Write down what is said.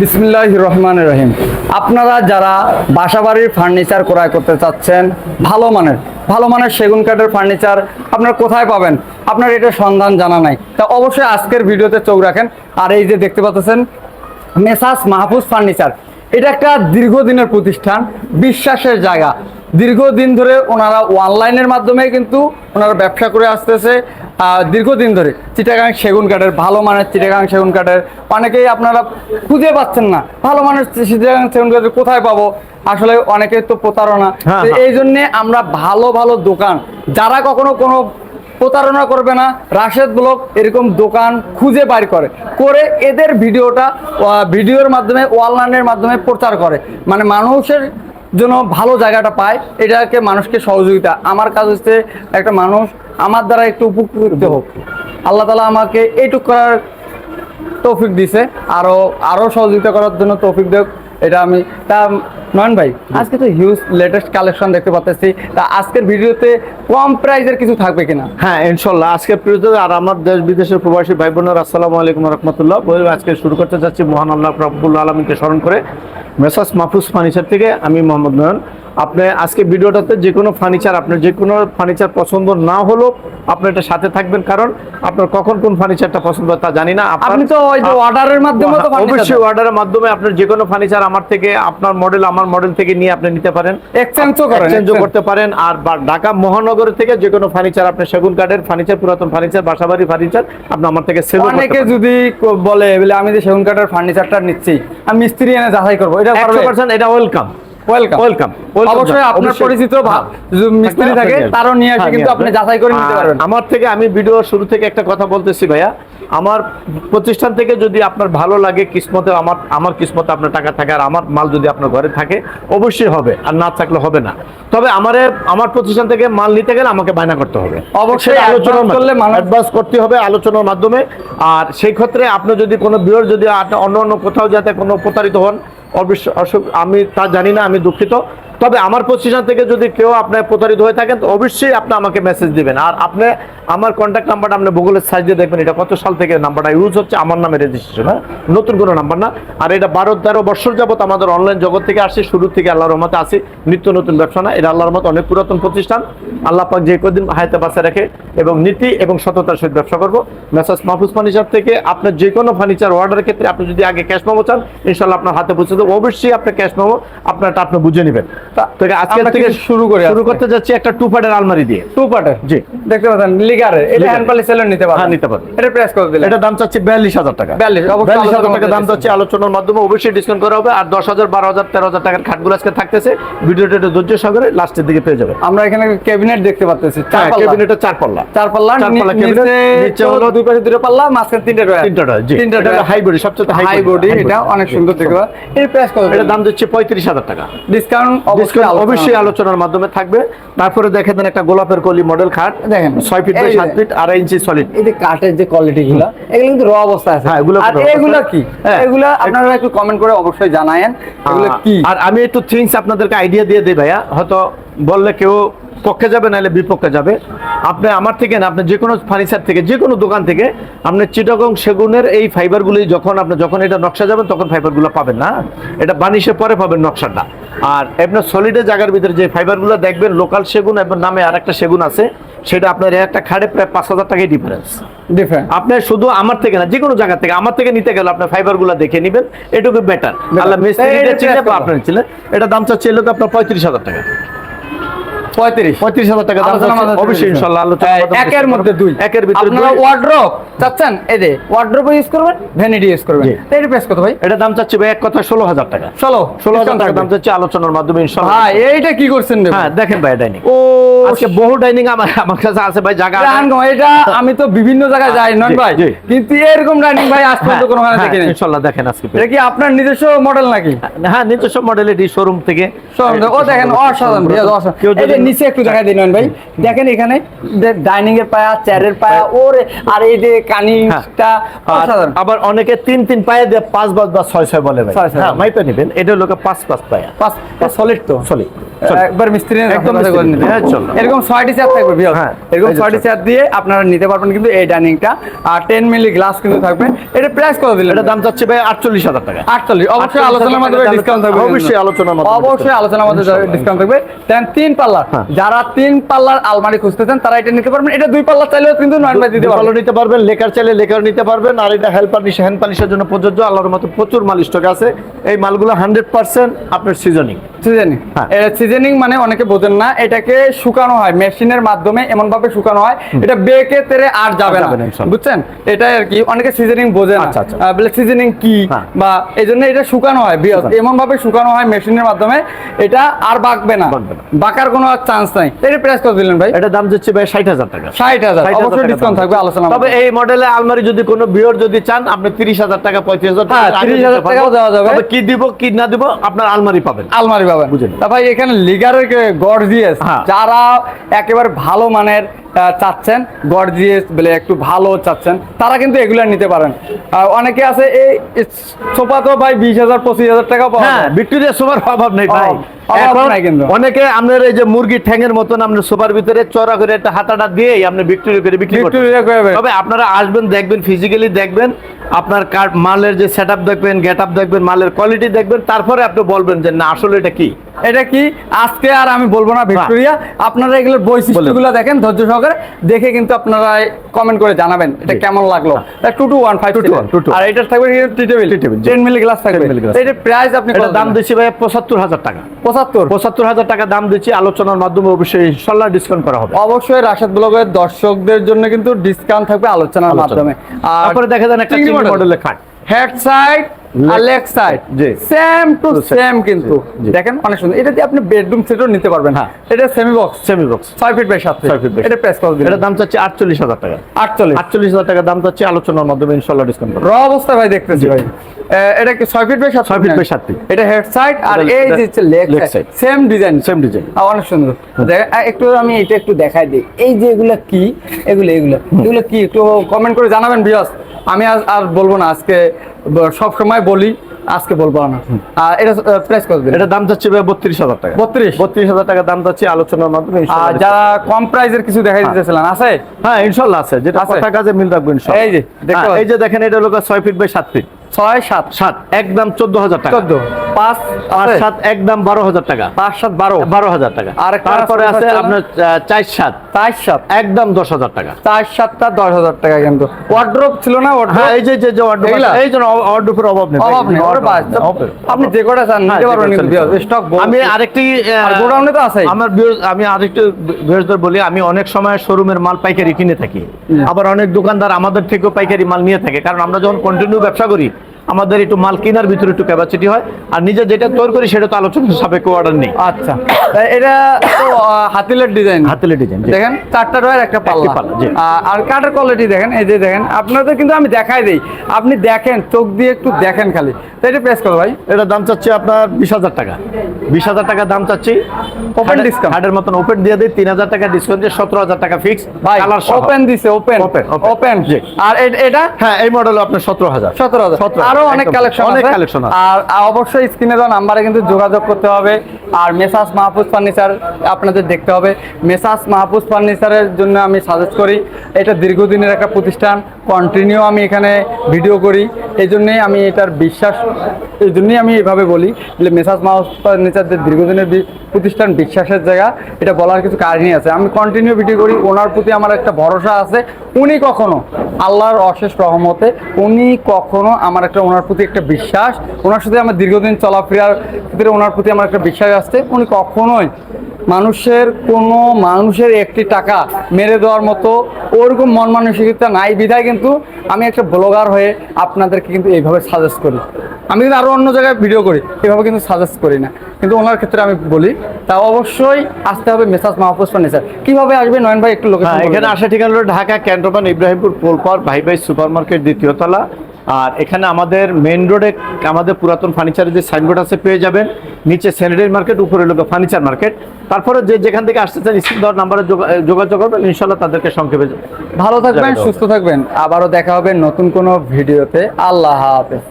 বিসমিল্লাহ রহমান রহিম। আপনারা যারা বাসাবাড়ির ফার্নিচার ক্রয় করতে চাচ্ছেন, ভালো মানের ভালো মানের সেগুন কাঠের ফার্নিচার আপনারা কোথায় পাবেন? আপনার এটা সন্ধান জানা নাই। তা অবশ্যই আজকের ভিডিওতে চোখ রাখেন। আর এই যে দেখতে পাচ্ছেন, মেসাস মাহফুজ ফার্নিচার। এটা একটা দীর্ঘদিনের প্রতিষ্ঠান, বিশ্বাসের জায়গা। দীর্ঘদিন ধরে ওনারা অনলাইনের মাধ্যমে কিন্তু ওনারা ব্যবসা করে আসতেছে। দীর্ঘদিন ধরে চিটাগাং সেগুন কাঠের ভালো মানের চিটাগাং সেগুন কাঠের অনেকেই আপনারা খুঁজে পাচ্ছেন না ভালো মানের চিটাগাং সেগুন কাঠের কোথায় পাবো? আসলে অনেকেই তো প্রতারণা। হ্যাঁ, হ্যাঁ। এই জন্যে আমরা ভালো ভালো দোকান যারা কখনো কোনো প্রতারণা করবে না রাশেদ ব্লগ এরকম দোকান খুঁজে বাইর করে করে এদের ভিডিওটা ভিডিওর মাধ্যমে অনলাইনের মাধ্যমে প্রচার করে। মানে মানুষের জন্য ভালো জায়গাটা পায়, এটাকে মানুষকে সহযোগিতা। আমার কাজ হচ্ছে একটা মানুষ আমার দ্বারা একটু উপকৃত হোক। আল্লাহ তালা আমাকে এইটুক করার তৌফিক দিছে, আরও আরও সহযোগিতা করার জন্য তৌফিক দেব এটা আমি তা নয়ন ভাই, আজকে তো হিউজ লেটেস্ট কালেকশন দেখতে পাচ্ছি তা আজকের ভিডিওতে কম প্রাইজের কিছু থাকবে কিনা? হ্যাঁ ইনশাল্লাহ। আজকে প্রিয় আর আমার দেশ বিদেশের প্রবাসী ভাই বোনেরা আসসালামু আলাইকুম রহমতুল্লাহ। আজকে শুরু করতে যাচ্ছি মহান আল্লাহ রব্বুল আলমীকে স্মরণ করে। মেসাস মাহফুজ ফার্নিচার থেকে আমি মোহাম্মদ নয়ন। আপনি আজকে ভিডিওটাতে যে কোনো ফার্নিচার আপনার যে কোনো ফার্নিচার পছন্দ না হলেও আপনি এটা সাথে থাকবেন। কারণ আপনার কখন কোন ফার্নিচারটা পছন্দ তা জানি না। আপনি তো ওই যে অর্ডারের মাধ্যমে তো অবশ্যই অর্ডারের মাধ্যমে আপনার যে কোনো ফার্নিচার আমার থেকে আপনার মডেল আমার মডেল থেকে নিয়ে আপনি নিতে পারেন। এক্সচেঞ্জও করেন এক্সচেঞ্জও করতে পারেন। আর ঢাকা মহানগর থেকে যে কোনো ফার্নিচার আপনি সেগুন কাঠের ফার্নিচার পুরাতন ফার্নিচার বাসাবাড়ি ফার্নিচার আপনি আমার থেকে সেল অনেকে যদি বলে বলে আমি যে সেগুন কাঠের ফার্নিচারটা নিচ্ছি আমি মিস্ত্রি এনে যাচাই করব। এটা একশো পার্সেন্ট এটা ওয়েলকাম ওয়েলকাম ওয়েলকাম অবশ্যই আপনার পরিচিত মিস্ত্রি থাকে তারও নিয়ে আসে কিন্তু আপনি যাচাই করে নিতে পারবেন। আমার থেকে আমি ভিডিও শুরু থেকে একটা কথা বলতেছি ভাইয়া। আমার প্রতিষ্ঠান থেকে যদি আপনার ভালো লাগে কিসমতে আমার আমার কিসমতে আপনার টাকা থাকে আর আমার মাল যদি আপনার ঘরে থাকে অবশ্যই হবে। আর না থাকলে হবে না। তবে আমারে আমার প্রতিষ্ঠান থেকে মাল নিতে গেলে আমাকে বায়না করতে হবে। অবশ্যই আলোচনার করলে অ্যাডভান্স করতে হবে আলোচনার মাধ্যমে। আর সেই ক্ষেত্রে আপনি যদি কোনো বিয়র যদি অন্য অন্য কোথাও যাতে কোনো প্রতারিত হন অবশ্য আমি তা জানি না আমি দুঃখিত। তবে আমার প্রতিষ্ঠান থেকে যদি কেউ আপনার প্রতারিত হয়ে থাকেন, তো অবশ্যই আপনি আমাকে মেসেজ দিবেন। আর আপনি, আমার কন্ট্যাক্ট নাম্বারটা আপনি গুগলের সাইজ দিয়ে দেখবেন, এটা কত সাল থেকে নাম্বারটা ইউজ হচ্ছে, আমার নামে রেজিস্ট্রেশন হ্যাঁ? নতুন কোনো নাম্বার না। আর এটা বারো তেরো বছর যাবত আমাদের অনলাইন জগৎ থেকে আসছে, শুরু থেকে আল্লাহর রহমতে আসি নিত্য নতুন ব্যবসা না। এটা আল্লাহর মত অনেক পুরাতন প্রতিষ্ঠান। আল্লাহ পাক যে কদিন হায়াতে বাসে রাখে এবং নীতি এবং সততার সহিত ব্যবসা করব। মেসাজ মাহফুজ ফার্নিচার থেকে আপনার যে কোনো ফার্নিচার অর্ডারের ক্ষেত্রে আপনি যদি আগে ক্যাশ মেমো চান ইনশাল্লাহ আপনার হাতে পৌঁছে দেবো। অবশ্যই আপনি ক্যাশ মেমো আপনারটা আপনি বুঝে নেবেন। তা- আজকে থেকে শুরু করি শুরু করতে যাচ্ছি একটা টু পার্টের আলমারি দিয়ে। টু পার্টের জি। দেখতে পাচ্ছেন লিগারের এটা লিগারের। হ্যান্ড সেলের নিতে পারবেন। হ্যাঁ, নিতে পারবেন। এটা প্রেস করে দিলেন? এটা দাম চাচ্ছি বিয়াল্লিশ হাজার টাকা। 42 অবশ্যই বিয়াল্লিশ হাজার আলোচনা টাকা দাম চাচ্ছি আলোচনার মাধ্যমে অবশ্যই ডিসকাউন্ট করা হবে। আর দশ হাজার বারো হাজার তেরো হাজার টাকার খাটগুলো আজকে থাকতেছে। ভিডিওটা একটু ধৈর্য সহকারে লাস্টের দিকে পেয়ে যাবে আমরা এখানে ক্যাবিনেট দেখতে পাচ্ছি চার চার পাল্লা চার পাল্লা চার পাল্লা cabinet, নিচে নিচে হলো হলো দুই পাশে দুটো পাল্লা মাঝখানে তিনটে ড্রয়ার তিনটা ড্রয়ার, জি। তিনটা এটা হলো high সবচেয়ে হাই বডি এটা অনেক সুন্দর জি। দেখতে এর প্রাইস কত এটা দাম দিচ্ছে পঁয়ত্রিশ হাজার টাকা। ডিসকাউন্ট ডিসকাউন্ট অবশ্যই আলোচনার মাধ্যমে থাকবে। তারপরে দেখে দেন একটা গোলাপের কলি মডেল খাট। দেখেন। ছয় ফিট বাই সাত ফিট আড়াই ইঞ্চি সলিড এই যে কাঠের যে কোয়ালিটি গুলা এগুলো কিন্তু র অবস্থা আছে। হ্যাঁ, এগুলো আর raw কি? হ্যাঁ। এগুলা আপনারা একটু কমেন্ট করে অবশ্যই জানায়েন এগুলো কি? আর আমি একটু থিংস আপনাদেরকে আইডিয়া দিয়ে দিই ভাইয়া। হয়তো বললে কেউ পক্ষে যাবে নাহলে বিপক্ষে যাবে। আপনি আমার থেকে না আপনি যে কোনো ফার্নিচার থেকে যে কোনো দোকান থেকে আপনি চিটাগং সেগুনের এই ফাইবারগুলি যখন আপনি যখন এটা নকশা যাবেন তখন ফাইবারগুলো পাবেন না। এটা বানিশের পরে পাবেন নকশাটা। আর আপনার সলিডের জায়গার ভিতরে যে ফাইবারগুলো দেখবেন লোকাল সেগুন এবং নামে আর একটা সেগুন আছে সেটা আপনার একটা খাড়ে প্রায় পাঁচ হাজার টাকাই ডিফারেন্স ডিফারেন্ট আপনি শুধু আমার থেকে না যে কোনো জায়গা থেকে আমার থেকে নিতে গেলে আপনার ফাইবারগুলা দেখে নেবেন এটুকু বেটার আল্লাহ মিস্ত্রি? আপনার ছিলেন এটা দাম চাচ্ছে এলো আপনার পঁয়ত্রিশ হাজার টাকা। পঁয়ত্রিশ। পঁয়ত্রিশ হাজার টাকা দাম আলোচনার চাচ্ছে। মাধ্যমে অবশ্যই চলে আলোচনা একের মধ্যে দুই। একের ভিতরে আপনারা ওয়ার্ড্রপ চাচ্ছেন? এই যে ওয়ার্ড্রপ ইউজ করবেন? ভ্যানিটি ইউজ করবেন। জি। এর প্রাইস কত ভাই? এটা দাম চাচ্ছে ভাই এক কথা ষোলো হাজার টাকা। চলো ষোলো টাকা দাম চাচ্ছে আলোচনার মাধ্যমে ইনশাল্লাহ। ভাই এইটা কি করছেন হ্যাঁ দেখেন ভাই ডাইনিং ও আজকে বহু ডাইনিং আমার আমার কাছে আছে ভাই জায়গা আছে। রাহান গো, এটা আমি তো বিভিন্ন জায়গায় যাই নন ভাই। কিন্তু এরকম ডাইনিং ভাই আজ পর্যন্ত কোনো হ্যাঁ, দেখিনি। ইনশাল্লাহ দেখেন আজকে এটা কি আপনার নিজস্ব মডেল নাকি? হ্যাঁ নিজস্ব মডেল শোরুম থেকে। শোরুম থেকে- ও দেখেন, অসাধারণ, কেউ যদি নিচে একটু দেখা দিন ভাই। দেখেন এখানে ডাইনিং এর পায়া চেয়ারের পায়া ওর আর এই যে কানিটা আবার অনেকে তিন তিন পায়ে দিয়ে পাঁচ বাজ বা ছয় ছয় বলে ভাই। হ্যাঁ। নেবেন। এটা লোকে পাঁচ পাঁচ পায়া। পাঁচ সলিড তো? সলিড একবার মিস্ত্রি একদম একদম মিস্ত্রি। হ্যাঁ। এরকম ছয়টি চেয়ার থাকবে হ্যাঁ, এরকম ছয়টি। চেয়ার দিয়ে আপনারা নিতে পারবেন কিন্তু এই ডাইনিংটা আর টেন মিলি গ্লাস কিন্তু থাকবে। এটা প্রাইস কত দিলেন? এটা দাম চাচ্ছে ভাই আটচল্লিশ হাজার টাকা। আটচল্লিশ। অবশ্যই 48 আলোচনার মাধ্যমে ডিসকাউন্ট থাকবে অবশ্যই আলোচনার মাধ্যমে অবশ্যই discount। আলোচনার মাধ্যমে ডিসকাউন্ট থাকবে। দেন তিন পাল্লার। হ্যাঁ। যারা তিন পাল্লার আলমারি খুঁজতেছেন তারা এটা নিতে পারবেন। এটা দুই পাল্লা চাইলেও কিন্তু নয় বাই দিতে ভালো পারবেন। নিতে পারবেন লেখার চাইলে লেখার নিতে পারবেন আর এটা হেল্প পালিশ হ্যান্ড পালিশের জন্য প্রযোজ্য। আল্লাহর মতো প্রচুর মাল স্টক আছে। এই মালগুলো হান্ড্রেড পার্সেন্ট আপনার সিজনিং সিজনিং হ্যাঁ। সিজনিং মানে অনেকে বোঝেন না এটাকে শুকানো হয় মেশিনের মাধ্যমে এমন ভাবে শুকানো হয় এটা বেকে তেরে আর যাবে না। বুঝছেন? এটাই আর কি অনেকে সিজনিং বোঝে না। আচ্ছা, আচ্ছা। বলে সিজনিং কি? হ্যাঁ। বা এই জন্য এটা শুকানো হয়। এমন ভাবে শুকানো হয় মেশিনের মাধ্যমে এটা আর বাকবে না। বাকার কোনো চান্স নাই। এটা প্রাইস কত দিলেন ভাই? এটা দাম যাচ্ছে ভাই ষাট হাজার টাকা। ষাট হাজার। 60,000 অবশ্যই ডিসকাউন্ট থাকবে আলোচনা তবে এই মডেলে আলমারি যদি কোনো বিয়র যদি চান আপনি তিরিশ হাজার টাকা পঁয়ত্রিশ হাজার হ্যাঁ, টাকা 30,000 টাকাও দেওয়া যাবে। তবে কি দিব কি না দিব আপনার আলমারি পাবেন। আলমারি পাবেন। তা ভাই এখানে লিগারের গর্জিয়াস। যারা একেবারে ভালো মানের চাচ্ছেন গর্জিয়াস বলে একটু ভালো চাচ্ছেন তারা কিন্তু এগুলো নিতে পারেন অনেকে আছে এই সোফা তো ভাই বিশ হাজার পঁচিশ হাজার টাকা পাওয়া হ্যাঁ। ভিক্টোরিয়া সোফার অভাব নেই ভাই। অনেকে আপনার এই যে মুরগির ঠ্যাঙের মতন আপনার সোফার ভিতরে চড়া করে একটা হাতাটা দিয়ে আপনি ভিক্টোরিয়া করে বিক্রি ভিক্টোরিয়া করে তবে আপনারা আসবেন দেখবেন ফিজিক্যালি দেখবেন আপনার কার মালের যে সেট দেখবেন গেট দেখবেন মালের কোয়ালিটি দেখবেন তারপরে আপনি বলবেন যে না আসলে এটা কি? এটা কি? আজকে আর আমি বলব না ভিক্টোরিয়া। আপনারা এগুলোর বৈশিষ্ট্যগুলো দেখেন ধৈর্য সহকারে দেখে কিন্তু আপনারা কমেন্ট করে জানাবেন এটা কেমন লাগল। টু টু ওয়ান ফাইভ 22, 22 আর এটার থাকবে টি টেন মিলি গ্লাস থাকবে। 10 এটা প্রাইস আপনি দাম? দিচ্ছি ভাই পঁচাত্তর হাজার টাকা। পঁচাত্তর? পঁচাত্তর হাজার টাকা দাম দিচ্ছি আলোচনার মাধ্যমে অবশ্যই ইনশাল্লাহ ডিসকাউন্ট করা হবে। অবশ্যই রাশাদ ব্লগের দর্শকদের জন্য কিন্তু ডিসকাউন্ট থাকবে আলোচনার মাধ্যমে। আর তারপরে দেখা যান একটা। মডেলের খাট head side R leg side same to same কিন্তু। দেখেন অনেক সুন্দর। এটা দিয়ে আপনি বেডরুম সেটও নিতে পারবেন। হ্যাঁ। এটা সেমি বক্স সেমি বক্স ছয় ফিট বাই সাত ছয় feet by এটা প্রেস করে এটা দাম চাচ্ছি আটচল্লিশ টাকা। আটচল্লিশ। আটচল্লিশ হাজার টাকা দাম চাচ্ছি আলোচনার মাধ্যমে ইনশাল্লাহ ডিসকাউন্ট র অবস্থা ভাই দেখতেছি ভাই। এটা কি ছয় ফিট বাই সাত ছয় feet by সাত feet। এটা হেড সাইড আর এই যে leg side same design same design অনেক সুন্দর। একটু আমি এটা একটু দেখাই দিই। এই যে এগুলো কি? এগুলো এগুলো। এগুলো কি? একটু কমেন্ট করে জানাবেন আমি আর বলব না আজকে সব সময় বলি আজকে বলব না। আর এটা প্রাইস কত এটা দাম যাচ্ছে বত্রিশ হাজার টাকা। 32? বত্রিশ হাজার টাকা দাম যাচ্ছে আলোচনার মাধ্যমে আর যারা কম প্রাইসের কিছু দেখাই দিতেছিলেন আছে? হ্যাঁ ইনশাল্লাহ আছে। যেটা? কথা কাজে মিল রাখব ইনশাল্লাহ। এই যে, হ্যাঁ, এই যে দেখেন এটা হলো ছয় ফিট বাই সাত ফিট ছয় সাত সাত একদম চোদ্দ হাজার টাকা। চোদ্দ। পাঁচ আছে? সাত একদম বারো হাজার টাকা। পাঁচ সাত বারো। বারো হাজার টাকা। আর তারপরে আছে আছে আপনার চার সাত। চার সাত। একদম দশ হাজার টাকা। চার সাতটা দশ হাজার টাকা কিন্তু। ওয়ার্ড্রোপ ছিল না হ্যাঁ এই যে যে এই জন্য অভাব নেই। অভাব নেই। আপনি যে কটা চান হ্যাঁ, নিতে পারবেন। স্টক আমি আরেকটি গোডাউনে তো আছেই। আমার আমি আরেকটু বলি আমি অনেক সময় শোরুমের মাল পাইকারি কিনে থাকি। আবার অনেক দোকানদার আমাদের থেকেও পাইকারি মাল নিয়ে থাকে। কারণ আমরা যখন কন্টিনিউ ব্যবসা করি আমাদের একটু মাল কেনার ভিতরে একটু ক্যাপাসিটি হয়। আর নিজে যেটা তৈরি করি সেটা তো আলোচনা সাপেক্ষে অর্ডার নেই। আচ্ছা। এটা তো হাতিলের ডিজাইন হাতেলে ডিজাইন দেখেন চারটা রয়ের একটা পাল্লা। পাল্লা, আর কাঠের কোয়ালিটি দেখেন এই যে দেখেন আপনাদের কিন্তু আমি দেখাই দেই। আপনি দেখেন চোখ দিয়ে একটু দেখেন খালি। তো এটা প্রেস করো ভাই? এটা দাম চাচ্ছি আপনার বিশ হাজার টাকা। বিশ হাজার টাকা দাম চাচ্ছি। Open discount? হাটের মতন ওপেন দিয়ে দিই তিন হাজার টাকা ডিসকাউন্ট দিয়ে সতেরো হাজার টাকা ফিক্স ভাই কালার ওপেন দিছে ওপেন। ওপেন জি। আর এটা? হ্যাঁ এই মডেল আপনার সতেরো হাজার। সতেরো হাজার। 17,000 আরও অনেক কালেকশন অনেক কালেকশন আর অবশ্যই স্ক্রিনে দেওয়া নাম্বারে কিন্তু যোগাযোগ করতে হবে। আর মেসাস মাহফুজ ফার্নিচার আপনাদের দেখতে হবে। মেসাস মাহফুজ ফার্নিচারের জন্য আমি সাজেস্ট করি। এটা দীর্ঘদিনের একটা প্রতিষ্ঠান। কন্টিনিউ আমি এখানে ভিডিও করি। এই জন্যেই আমি এটার বিশ্বাস, এই জন্যেই আমি এভাবে বলি যে মাহফুজ ফার্নিচার যে দীর্ঘদিনের প্রতিষ্ঠান বিশ্বাসের জায়গা, এটা বলার কিছু কারণই আছে। আমি কন্টিনিউ ভিডিও করি, ওনার প্রতি আমার একটা ভরসা আছে, উনি কখনো আল্লাহর অশেষ রহমতে, উনি কখনো আমার একটা, ওনার প্রতি একটা বিশ্বাস, ওনার সাথে আমার দীর্ঘদিন চলাফেরার ক্ষেত্রে ওনার প্রতি আমার একটা বিশ্বাস আসছে উনি কখনোই মানুষের কোনো মানুষের একটি টাকা মেরে দেওয়ার মতো ওরকম মন মানসিকতা নাই। বিধায় কিন্তু আমি একটা ব্লগার হয়ে আপনাদেরকে কিন্তু এইভাবে সাজেস্ট করি। আমি কিন্তু আরও অন্য জায়গায় ভিডিও করি এভাবে কিন্তু সাজেস্ট করি না। কিন্তু ওনার ক্ষেত্রে আমি বলি তা অবশ্যই আসতে হবে মেসাজ মাহফুজ ফার্নিচার কীভাবে আসবে নয়ন ভাই একটু লোকেশন হ্যাঁ এখানে আসা ঠিকানা ঢাকা ক্যান্টনমেন্ট ইব্রাহিমপুর পোলপার ভাই ভাই সুপার মার্কেট দ্বিতীয় তলা আর এখানে আমাদের মেন রোডে আমাদের পুরাতন ফার্নিচারের যে সাইনবোর্ড আছে পেয়ে যাবেন। নিচে স্যানিটারি মার্কেট উপরে লোক ফার্নিচার মার্কেট তারপরে যে যেখান থেকে আসতে চান স্ক্রিন দেওয়ার নাম্বারে যোগাযোগ করবেন ইনশাল্লাহ তাদেরকে সংক্ষেপে ভালো থাকবেন সুস্থ থাকবেন। আবারও দেখা হবে নতুন কোনো ভিডিওতে। আল্লাহ হাফেজ।